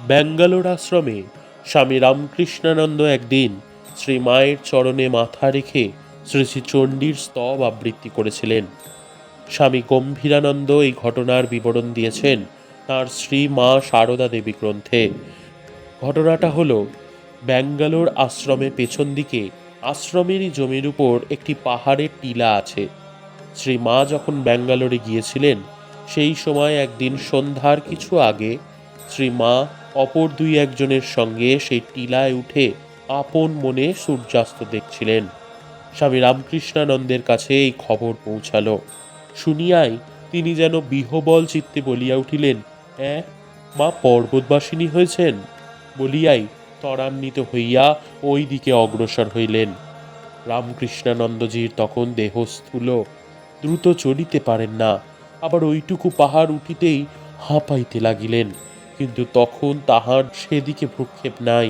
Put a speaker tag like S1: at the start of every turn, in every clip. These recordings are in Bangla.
S1: ব্যাঙ্গালোর আশ্রমে স্বামী রামকৃষ্ণানন্দ একদিন শ্রী মায়ের চরণে মাথা রেখে শ্রী শ্রী চণ্ডীর স্তব আবৃত্তি করেছিলেন। স্বামী গম্ভীরানন্দ এই ঘটনার বিবরণ দিয়েছেন তাঁর শ্রী মা সারদা দেবী গ্রন্থে। ঘটনাটা হলো, ব্যাঙ্গালোর আশ্রমের পেছন দিকে আশ্রমেরই জমির উপর একটি পাহাড়ের টিলা আছে। শ্রী মা যখন ব্যাঙ্গালোরে গিয়েছিলেন, সেই সময় একদিন সন্ধ্যার কিছু আগে শ্রী মা অপর দুই একজনের সঙ্গে সেই টিলায় উঠে আপন মনে সূর্যাস্ত দেখছিলেন। স্বামী রামকৃষ্ণানন্দের কাছে এই খবর পৌঁছালো। শুনিয়াই তিনি যেন বিহবল চিত্তে বলিয়া উঠিলেন অ্যাঁ মা পর্বতবাসিনী হয়েছেন? বলিয়াই ত্বরান্বিত হইয়া ওই দিকে অগ্রসর হইলেন। রামকৃষ্ণানন্দজির তখন দেহ স্থূল, দ্রুত চলিতে পারেন না, আবার ওইটুকু পাহাড় উঠিতেই হাঁপাইতে লাগিলেন। কিন্তু তখন তাহার সেদিকে ভ্রুক্ষেপ নাই।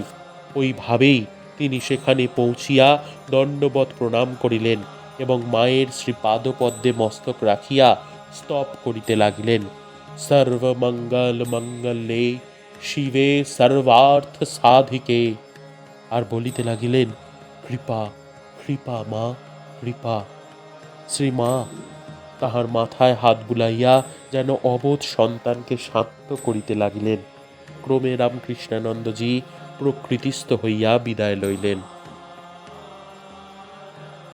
S1: ওইভাবেই তিনি সেখানে পৌঁছিয়া দণ্ডবৎ প্রণাম করিলেন এবং মায়ের শ্রী পাদপদ্মে মস্তক রাখিয়া স্তব করিতে লাগিলেন। সর্বমঙ্গল মঙ্গলে শিবে সর্বার্থ সাধিকে আর বলিতে লাগিলেন, কৃপা কৃপা মা, কৃপা। শ্রীমা তাহার মাথায় হাত বুলাইয়া যেন অবোধ সন্তানকে শান্ত করিতে লাগিলেন। ক্রমে রামকৃষ্ণানন্দজি প্রকৃতিস্থ হইয়া বিদায় লইলেন।